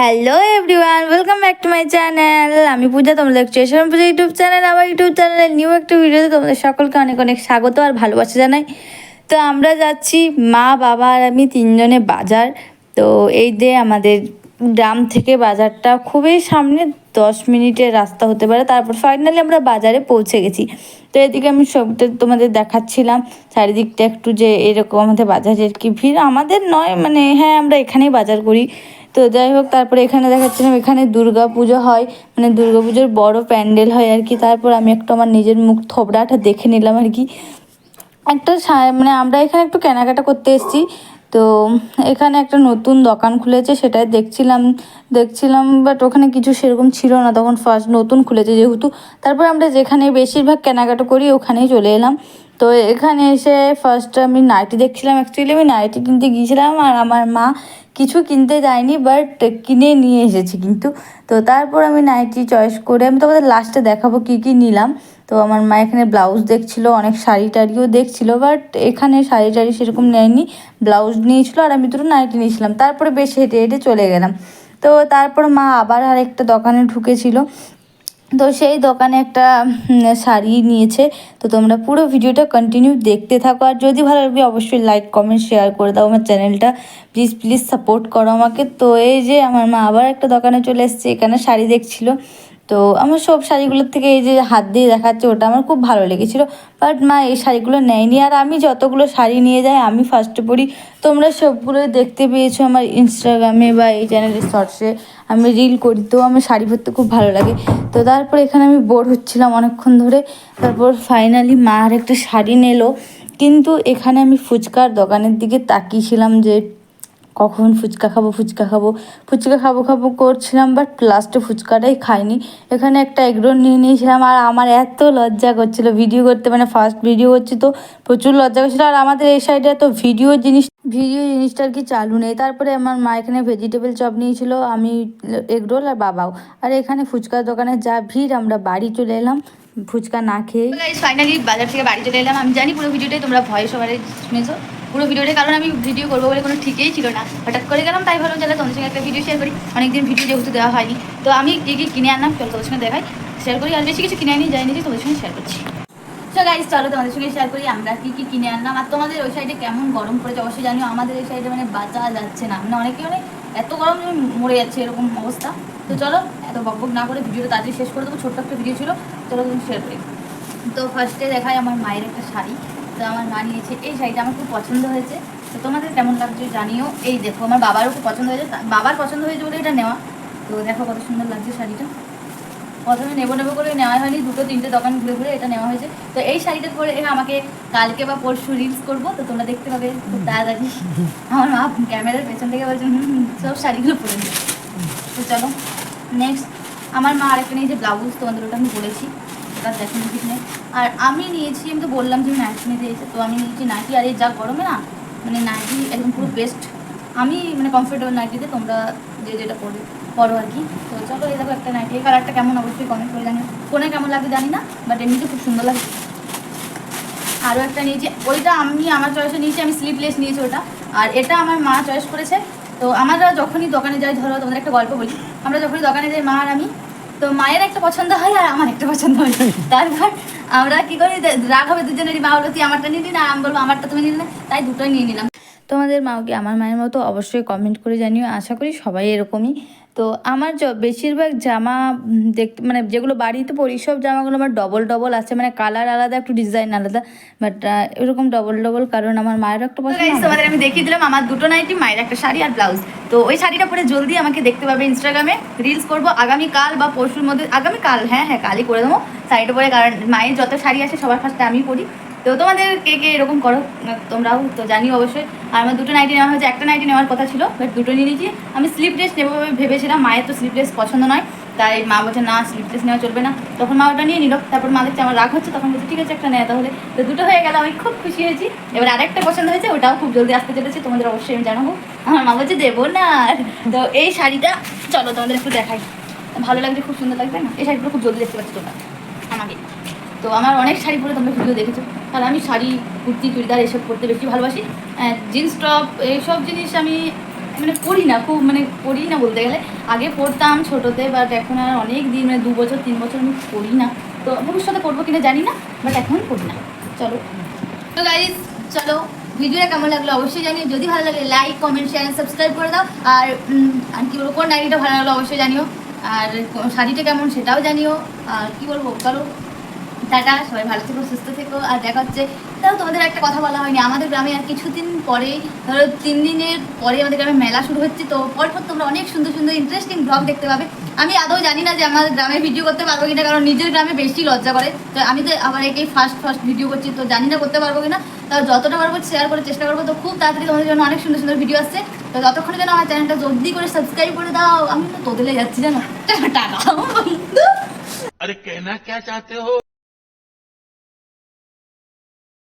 Hello everyone welcome back to my channel আমি পূজা তোমরা দেখছ এসব পূজা ইউটিউব চ্যানেল আমার ইউটিউব চ্যানেলের নিউ একটা ভিডিওতে তোমাদের সকলকে অনেক অনেক স্বাগত আর ভালোবাসা জানাই। তো আমরা যাচ্ছি মা, বাবা আর আমি তিনজনে বাজার। তো এই যে আমাদের গ্রাম থেকে বাজারটা খুবই সামনে, দশ মিনিটের রাস্তা হতে পারে। তারপর ফাইনালি আমরা বাজারে পৌঁছে গেছি। তো এদিকে আমি সবটা তোমাদের দেখাচ্ছিলাম। চারিদিকটা একটু যে এরকম আমাদের বাজারের কি ভিড়, আমাদের নয় মানে হ্যাঁ আমরা এখানেই বাজার করি। তো যাই হোক, তারপরে এখানে দেখাচ্ছিলাম, এখানে দুর্গা পুজো হয় মানে দুর্গা পুজোর বড় প্যান্ডেল হয় আর কি। তারপর আমি একটু আমার নিজের মুখ থোবড়াটা দেখে নিলাম আর কি। একটা মানে আমরা এখানে একটু কেনাকাটা করতে এসেছি। তো এখানে একটা নতুন দোকান খুলেছে, সেটাই দেখছিলাম দেখছিলাম বাট ওখানে কিছু সেরকম ছিল না তখন ফার্স্ট নতুন খুলেছে যেহেতু। তারপর আমরা যেখানে বেশিরভাগ কেনাকাটা করি, ওখানেই চলে এলাম। তো এখানে এসে ফার্স্ট আমি নাইটি দেখছিলাম অ্যাকচুয়ালি আমি নাইটি কিনতে গিয়েছিলাম আর আমার মা কিছু কিনতে যায়নি বাট কিনে নিয়ে এসেছি কিন্তু। তো তারপর আমি নাইটি চয়েস করে আমি তোমাদের লাস্টে দেখাবো কী কী নিলাম। তো আমার মা এখানে ব্লাউজ দেখছিল, অনেক শাড়ি টাড়িও দেখছিল, বাট এখানে শাড়ি টাড়ি সেরকম নেয়নি। ব্লাউজ নিয়েছিল আর আমি দুটো নাইটি নিয়েছিলাম। তারপরে বেশ হেঁটে হেঁটে চলে গেলাম। তো তারপর মা আবার আরেকটা দোকানে ঢুকেছিল। তো সেই দোকানে একটা শাড়ি নিয়েছে। তো তোমরা পুরো ভিডিওটা কন্টিনিউ দেখতে থাকো। আর যদি ভালো লাগবে অবশ্যই লাইক কমেন্ট শেয়ার করে দাও আমার চ্যানেলটা। প্লিজ প্লিজ সাপোর্ট করো আমাকে। তো এই যে আমার মা আবার একটা দোকানে চলে এসেছে। এখানে শাড়ি দেখছিল। তো আমার সব শাড়িগুলোর থেকে এই যে হাত দিয়ে দেখাচ্ছে ওটা আমার খুব ভালো লেগেছিলো। বাট মা, এই শাড়িগুলো নেয়নি। আর আমি যতগুলো শাড়ি নিয়ে যাই, আমি ফার্স্টে পরি। তোমরা সবগুলো দেখতে পেয়েছ আমার ইনস্টাগ্রামে বা এই চ্যানেলের শর্টসে আমি রিল করি, তো আমার শাড়ি পরতে খুব ভালো লাগে। তো তারপর এখানে আমি বোর হচ্ছিলাম অনেকক্ষণ ধরে। তারপর ফাইনালি মা আর একটা শাড়ি নিলো। কিন্তু এখানে আমি ফুচকার দোকানের দিকে তাকিয়েছিলাম যে কখন ফুচকা খাব ফুচকা খাব। ফুচকা খাব খাব করছিলাম বাট লাস্টে ফুচকাটাই খাইনি। এখানে একটা এগরোল নিয়ে নিয়েছিলাম, আর আমার এত লজ্জা করছিল। ভিডিও করতে মানে ফার্স্ট ভিডিও করছি তো, প্রচুর লজ্জা করছিল। আর আমাদের এই সাইডে এত ভিডিও জিনিস ভিডিও জিনিসটা আর কি চালু নেই। তারপরে আমার মা এখানে ভেজিটেবল চপ নিয়েছিল, আমি এগরোল আর বাবাও। আর এখানে ফুচকার দোকানে যা ভিড়, আমরা বাড়ি চলে এলাম। ফুচকা না খেয়ে। ফাইনালি বাজার থেকে বাড়ি চলে এলাম। আমি জানি পুরো ভিডিওটাই তোমরা ভয়েস ওভারে শুনেছো। পুরো ভিডিওটা কারণ আমি ভিডিও করব বলে কোনো ঠিকই ছিল না। হঠাৎ করে গেলাম, তাই ভাবলাম তাহলে তোমাদের সঙ্গে একটা ভিডিও শেয়ার করি। অনেকদিন ভিডিও যেহেতু দেওয়া হয়নি। তো আমি কী কি কিনে আনলাম চলো তোমাদের সঙ্গে দেখাই। শেয়ার করি, আর বেশি কিছু কিনে আনি যাই যে তোমাদের সঙ্গে শেয়ার করছি। তো গাইজ চলো তোমাদের সঙ্গে শেয়ার করি, আমরা কী কী কিনে আনলাম। আর তোমাদের ওই সাইডে কেমন গরম পড়েছে, অবশ্যই জানিও। আমাদের এই সাইডে মানে বাঁচা যাচ্ছে না। মানে অনেকে মানে এত গরম মরে যাচ্ছে, এরকম অবস্থা। তো চলো এত বকবক না করে ভিডিওটা তাড়াতাড়ি শেষ করে দেবো, ছোট্ট একটা ভিডিও ছিল চলো তুমি শেয়ার করি। তো ফার্স্টে দেখায় আমার মায়ের একটা শাড়ি। তো আমার মা নিয়েছে, এই শাড়িটা আমার খুব পছন্দ হয়েছে। তো তোমাদের কেমন লাগছে জানিও। এই দেখো, আমার বাবারও খুব পছন্দ হয়েছে। বাবার পছন্দ হয়েছে বলে এটা নেওয়া। তো দেখো কত সুন্দর লাগছে শাড়িটা। প্রথমে নেব নেব করে নেওয়া হয়নি, দুটো তিনটে দোকান ঘুরে ঘুরে এটা নেওয়া হয়েছে। তো এই শাড়িটা পরে আমাকে কালকে বা পরশু রিলস করব, তো তোমরা দেখতে পাবে খুব তাড়াতাড়ি। আমার মা ক্যামেরার পেছন থেকে বলছে সব শাড়িগুলো পরে তো চলো। নেক্সট আমার মা আরেকটা নিয়েছে ব্লাউজ তোমাদের ওটা আমি বলেছি, ওটা দেখুন কিছু নেই। আর আমি নিয়েছি, আমি তো বললাম যে নাইটি নিতে এসে, তো আমি নিয়েছি নাইটি আর এই যা গরমে না মানে নাইটি একদম পুরো বেস্ট আমি মানে কমফোর্টেবল নাইটিতে তোমরা যে যেটা পড়বে পড়ো আর কি। তো চলো, এই দেখো একটা নাইটি এই কালারটা কেমন অবশ্যই কমেন্ট করে জানি কোনে কেমন লাগে জানি না বাট এমনিতে খুব সুন্দর লাগে। আরও একটা নিয়েছি, ওইটা আমি, আমার চয়েসে নিয়েছি, আমি স্লিপলেস নিয়েছি ওটা। আর এটা আমার মা চয়েস করেছে তো আমরা যখনই দোকানে যাই, ধরো তোমাদের একটা গল্প বলি। আমরা যখনই দোকানে যাই, মা আর আমি, তো মায়ের একটা পছন্দ হয় আর আমার একটা পছন্দ হয়। তারপর আমরা কি করি রাগ হবে, দুজনেরই, মা বলো তুই আমারটা নিয়ে নিলি না? আমি বলব আমারটা তুমি নিলে না। তাই দুটোই নিয়ে নিলাম। তোমাদের মাও কি আমার মায়ের মতো? অবশ্যই কমেন্ট করে জানিও। আশা করি সবাই এরকমই তো আমার য- বেশিরভাগ জামা দেখতে মানে যেগুলো বাড়িতে পরি সব জামাগুলো আমার ডবল ডবল আছে। মানে কালার আলাদা একটু ডিজাইন আলাদা। বাট এরকম ডবল ডবল কারণ আমার মায়ের একটা পছন্দ। তোমাদের আমি দেখিয়ে দিলাম আমার দুটো নাইটি মায়ের একটা শাড়ি আর ব্লাউজ তো ওই শাড়িটা পরে জলদি আমাকে দেখতে পাবে ইনস্টাগ্রামে রিলস করব আগামী কাল বা পরশুর মধ্যে আগামীকাল হ্যাঁ হ্যাঁ কালই করে দেবো। শাড়িটা পরে কারণ মায়ের যত শাড়ি আসে সবার ফার্স্টে আমি পরি। তো তোমাদের কে কে এরকম করো? তোমরাও তো জানিও অবশ্যই। আর আমার দুটো নাইটি নেওয়া হয়েছে, একটা নাইটি নেওয়ার কথা ছিল বাট দুটো নিয়ে নিয়েছি। আমি স্লিপ ড্রেস নেব ভেবে ভেবেছিলাম, মায়ের তো স্লিপ ড্রেস পছন্দ নয়, তাই মা বলছে, না স্লিপ ড্রেস নেওয়া চলবে না। তখন মা ওটা নিয়ে নিল, তারপর মা দেখছে আমার রাগ হচ্ছে, তখন বলছে, ঠিক আছে, একটা নেয় তাহলে। তো দুটো হয়ে গেল, আমি খুব খুশি হয়েছি। এবার আরেকটা পছন্দ হয়েছে, ওটাও খুব জলদি আসতে চলেছে, তোমাদের অবশ্যই আমি জানাব। আমার মা বলছে, দেবো না। তো এই শাড়িটা, চলো তোমাদের একটু দেখাই। ভালো লাগছে, খুব সুন্দর লাগবে না? এই শাড়িগুলো খুব জলদি দেখতে পাচ্ছি তোমরা, আমাকে। তো আমার অনেক শাড়ি পরে তোমরা ভিডিও দেখেছ। আর আমি শাড়ি, কুর্তি, চুড়িদার এসব পরতে বেশি ভালোবাসি। জিন্স টপ, এইসব জিনিস আমি মানে করি না, খুব মানে করি না বলতে গেলে। আগে পড়তাম ছোটোতে বাট এখন আর অনেক দিন মানে দু বছর, তিন বছর আমি করি না। তো ভবিষ্যতে করব কিনা জানি না বাট এখন করি না। চলো। তো গাইজ চলো। ভিডিওটা কেমন লাগল অবশ্যই জানিও। যদি ভালো লাগে লাইক কমেন্ট শেয়ার সাবস্ক্রাইব করে দাও। আর আর কি বলব, কোন ডায়েরিটা ভালো লাগল অবশ্যই জানিও। আর শাড়িটা কেমন সেটাও জানিও। আর কী বলব, চলো। টাটা সবাই ভালো থেকো, সুস্থ থেকো। আর দেখা হচ্ছে, তাও তোমাদের একটা কথা বলা হয়নি, আমাদের গ্রামে আর কিছুদিন পরে, ধরো তিন দিনের পরে আমাদের গ্রামে মেলা শুরু হচ্ছে, তো পরপর তোমরা অনেক সুন্দর সুন্দর ইন্টারেস্টিং ব্লগ দেখতে পাবে। আমি আদৌ জানি না যে আমাদের গ্রামে ভিডিও করতে পারব কিনা, কারণ নিজের গ্রামে বেশি লজ্জা করে। তো আমি তো আবার একেই ফার্স্ট ফার্স্ট ভিডিও করছি, তো জানি না করতে পারব কিনা। তাও যতটা পারব শেয়ার করার চেষ্টা করব, তো খুব তাড়াতাড়ি তোমাদের জন্য অনেক সুন্দর সুন্দর ভিডিও আসছে। তো ততক্ষণে যেন আমার চ্যানেলটা জলদি করে সাবস্ক্রাইব করে দাও, আমি তো তোদের যাচ্ছি জানো। টাকা আরে কেনা, কে চাতে হো?